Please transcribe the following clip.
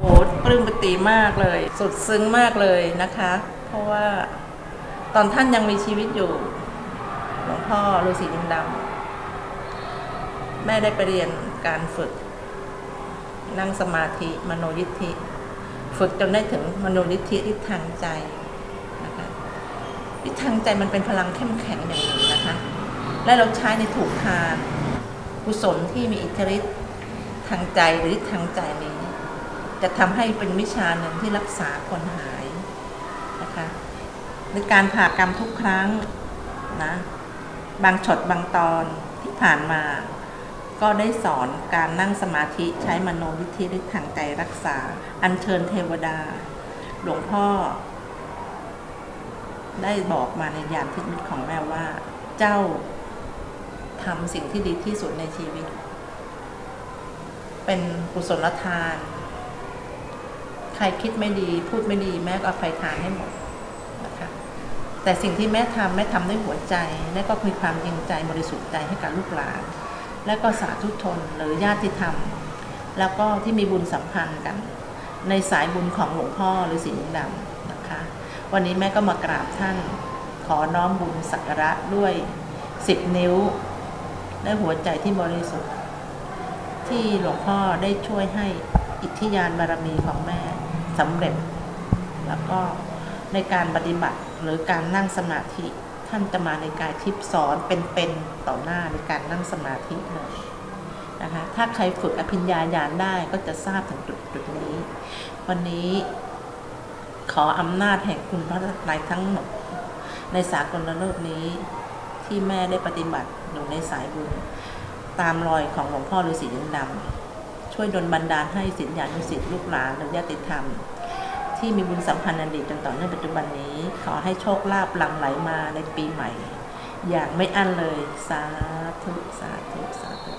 โอ้ปลื้มปรีมากเลย สุดซึ้งมากเลยนะคะ เพราะว่าตอนท่านยังมีชีวิตอยู่หลวงพ่อฤาษีลิงดำแม่ได้ไปเรียนการฝึก นั่งสมาธิมโนยิทธิ ฝึกจนได้ถึงมโนยิทธิทิศทางใจนะคะทิศทางใจมันเป็นพลังเข้มแข็งอย่างหนึ่งนะคะ และเราใช้ในถูกทางกุศลที่มีอิทธิฤทธิ์ทางใจหรือทางใจนี้ จะทำให้เป็นวิชาหนึ่งที่รักษาคนหายนะคะในการผ่ากรรมทุกครั้งนะบางช็อตบางตอนที่ผ่านมา ก็ได้สอนการนั่งสมาธิใช้มโนวิธีด้วยทางใจรักษา อัญเชิญเทวดา หลวงพ่อ ได้บอกมาในยามที่มิตของแม่ว่า เจ้าทำสิ่งที่ดีที่สุดในชีวิต เป็นกุศลทาน รคิดไม่ดี พูดไม่ดีแม่ก็อภัยทานให้หมดนะคะแต่สิ่งที่แม่ทำแม่ทำด้วยหัวใจและก็มีความจริงใจบริสุทธิ์ใจให้กับลูกหลาน และก็สาธุชนหรือญาติธรรม แล้วก็ที่มีบุญสัมพันธ์กัน ในสายบุญของหลวงพ่อหรือสีลิงดำนะคะ วันนี้แม่ก็มากราบท่าน ขอน้อมบุญสักการะด้วยสิบนิ้วและหัวใจที่บริสุทธิ์ที่หลวงพ่อได้ช่วยให้อิทธิยานบารมีของแม่ สำเร็จ แล้วก็ในการปฏิบัติหรือการนั่งสมาธิท่านจะมาในกายทิพย์สอนเป็นๆต่อหน้าในการนั่งสมาธิเลยนะคะถ้าใครฝึกอภิญญาญาณได้ก็จะทราบถึงจุดจุดนี้ วันนี้ขออำนาจแห่งคุณพระรัตนตรัยทั้งหมด ในสากลโลกนี้ที่แม่ได้ปฏิบัติอยู่ในสายบุญ ตามรอยของหลวงพ่อฤาษีลิงดำ ช่วยดลบันดาลให้ศิษยานุศิษย์ลูกหลานและญาติธรรม ที่มีบุญสัมพันธ์อันดีจนต่อเนื่องปัจจุบันนี้ ขอให้โชคลาภหลั่งไหลมาในปีใหม่ อย่างไม่อั้นเลย สาธุ สาธุ สาธุ